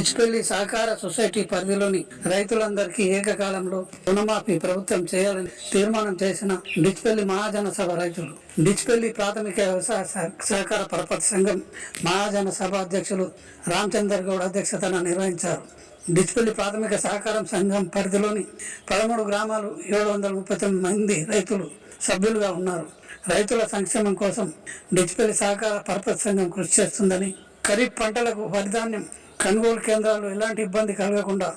డిచ్పల్లి సహకార సొసైటీ పరిధిలోని రైతులందరికీ ఏకకాలంలో రుణమాఫీ ప్రభుత్వం చేయాలని తీర్మానం చేసిన డిచ్పల్లి మహాజన సభ రైతులు. డిచ్పల్లి ప్రాథమిక వ్యవసాయ సహకార పరపతి సంఘం మహాజన సభ అధ్యక్షులు రామచందర్ గౌడ్ అధ్యక్షతన నిర్వహించారు. డిచ్పల్లి ప్రాథమిక సహకారం సంఘం పరిధిలోని పదమూడు గ్రామాలు ఏడు వందల ముప్పై తొమ్మిది మంది రైతులు సభ్యులుగా ఉన్నారు. రైతుల సంక్షేమం కోసం డిచ్పల్లి సహకార పరపతి సంఘం కృషి చేస్తుందని ఖరీఫ్ పంటలకు వరిధాన్యం కొనుగోలు కేంద్రాలు ఎలాంటి ఇబ్బంది కలగకుండా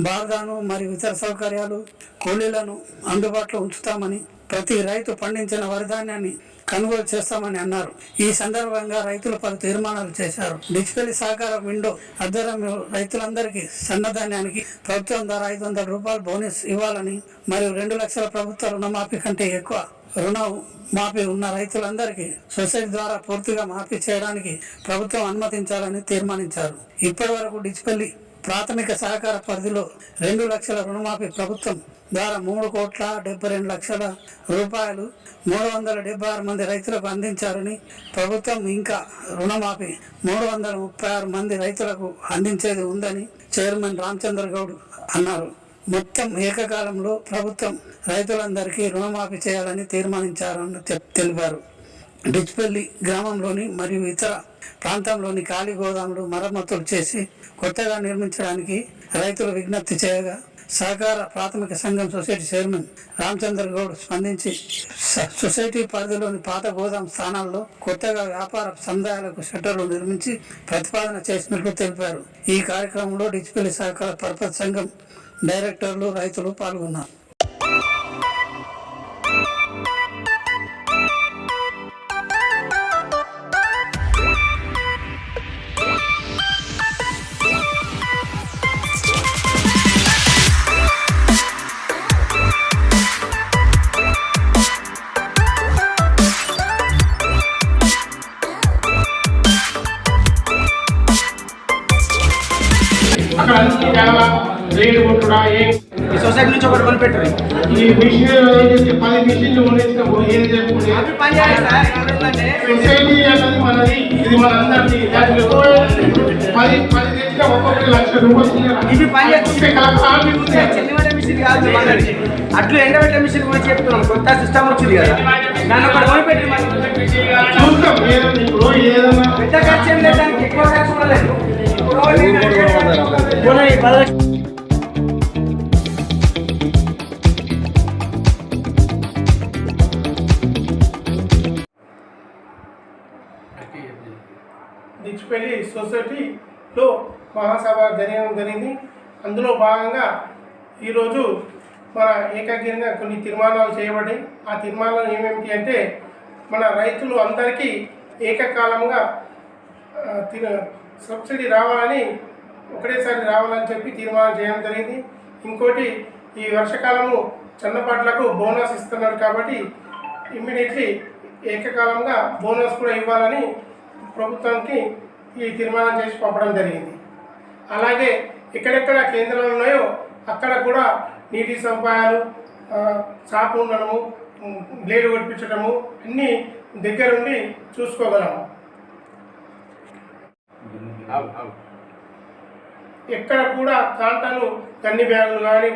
బాగాను మరియు ఇతర సౌకర్యాలు కూలీలను అందుబాటులో ఉంచుతామని ప్రతి రైతు పండించిన వరిధాన్యాన్ని కొనుగోలు చేస్తామని అన్నారు. ఈ సందర్భంగా రైతులు పలు తీర్మానాలు చేశారు. డిజిటల్ సహకార విండో ఆధ్వర్యంలో రైతులందరికీ సన్నధాన్యానికి ప్రభుత్వం ద్వారా ఐదు వందల రూపాయలు బోనస్ ఇవ్వాలని మరియు రెండు లక్షల ప్రభుత్వ రుణమాఫీ కంటే ఎక్కువ రుణ మాఫీ ఉన్న రైతులందరికీ సొసైటీ ద్వారా పూర్తిగా మాఫీ చేయడానికి ప్రభుత్వం అనుమతించాలని తీర్మానించారు. ఇప్పటి వరకు డిజిపల్లి ప్రాథమిక సహకార పరిధిలో రెండు లక్షల రుణమాఫీ ప్రభుత్వం ద్వారా మూడు కోట్ల డెబ్బై రెండు లక్షల రూపాయలు మూడు వందల డెబ్బై ఆరు మంది రైతులకు అందించారని ప్రభుత్వం ఇంకా రుణమాఫీ మూడు వందల ముప్పై ఆరు మంది రైతులకు అందించేది ఉందని చైర్మన్ రామచంద్ర గౌడ్ అన్నారు. మొత్తం ఏకకాలంలో ప్రభుత్వం రైతులందరికీ రుణమాఫీ చేయాలని తీర్మానించారని తెలిపారు. డిచ్పల్లి గ్రామంలోని మరియు ఇతర ప్రాంతంలోని ఖాళీ గోదాములు మరమ్మతులు చేసి కొత్తగా నిర్మించడానికి రైతులు విజ్ఞప్తి చేయగా సహకార ప్రాథమిక సంఘం సొసైటీ చైర్మన్ రామచంద్ర గౌడ్ స్పందించి సొసైటీ పరిధిలోని పాత గోదాం స్థానాల్లో కొత్తగా వ్యాపార సముదాయాలకు షట్టర్లు నిర్మించి ప్రతిపాదన చేసినట్లు తెలిపారు. ఈ కార్యక్రమంలో డిజిపల్లి సహకార పరపతి సంఘం డైరెక్టర్లు రైతులు పాల్గొన్నారు. అక్కడ అన్ని నెల రేటు కొట్టుడా ఏం ఈ సొసైటీ నుంచి ఒకటి కొనిపెట్టారు ఈ మిషన్ ఏదైతే పది మిషన్లు ఉండేసినప్పుడు సొసైటీ అన్నది మనది ఇది మన అందరిది దాంట్లో పది పది తెచ్చిన ఒక్కొక్కటి లక్ష రూపాయలు అట్లు ఎండబెట్టే మిషన్ గురించి చెప్తున్నాం కొత్త సిస్టమ్ వచ్చింది కదా. దాన్ని ఒకటి కొనిపెట్టి చూస్తాం ఏదైనా పెద్ద ఖర్చు ఏం లేదు దానికి ఎక్కువ ఖర్చు కూడా డిచ్పల్లి సొసైటీలో మహాసభ జరగడం జరిగింది. అందులో భాగంగా ఈరోజు మన ఏకాగ్రంగా కొన్ని తీర్మానాలు చేయబడి ఆ తీర్మానాలు ఏమేమిటి అంటే మన రైతులు అందరికీ ఏకకాలంగా తిన- సబ్సిడీ రావాలని ఒకటేసారి రావాలని చెప్పి తీర్మానం చేయడం జరిగింది. ఇంకోటి ఈ వర్షకాలము చిన్నపాట్లకు బోనస్ ఇస్తున్నారు కాబట్టి ఇమ్మీడియట్లీ ఏకకాలంగా బోనస్ కూడా ఇవ్వాలని ప్రభుత్వానికి ఈ తీర్మానం చేసి పంపడం జరిగింది. అలాగే ఎక్కడెక్కడ కేంద్రాలు ఉన్నాయో అక్కడ కూడా నీటి సదుపాయాలు ఆ, చాపు ఉండడము బ్లేడ్ కొట్టించడము అన్నీ దగ్గరుండి చూసుకోగలము. ఎక్కడ కూడా కాంటాలు గన్ని బ్యాగులు కానీ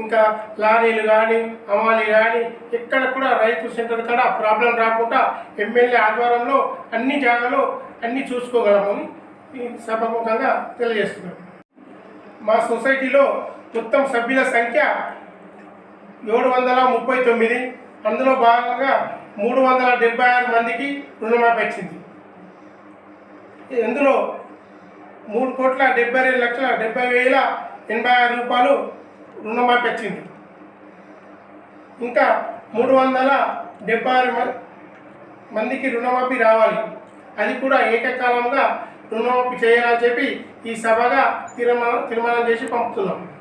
ఇంకా లారీలు కానీ అమాలి కానీ ఎక్కడ కూడా రైతు సెంటర్ కాడ ప్రాబ్లం రాకుండా ఎమ్మెల్యే ఆధ్వర్యంలో అన్ని జాగాలో అన్ని చూసుకోగలమని ఈ సభాముఖంగా తెలియజేస్తున్నాం. మా సొసైటీలో మొత్తం సభ్యుల సంఖ్య ఏడు వందల ముప్పై తొమ్మిది. అందులో భాగంగా మూడు వందల డెబ్బై ఆరు మందికి రుణమాఫీ వచ్చింది. ఇందులో మూడు కోట్ల డెబ్బై రెండు లక్షల డెబ్బై వేల ఎనభై ఆరు రూపాయలు రుణమాఫీ వచ్చింది. ఇంకా మూడు వందల డెబ్బై ఆరు మ- మందికి రుణమాఫీ రావాలి. అది కూడా ఏకకాలంగా రుణమాఫీ చేయాలని చెప్పి ఈ సభగా తీర్మానం తీర్మానం చేసి పంపుతున్నాం.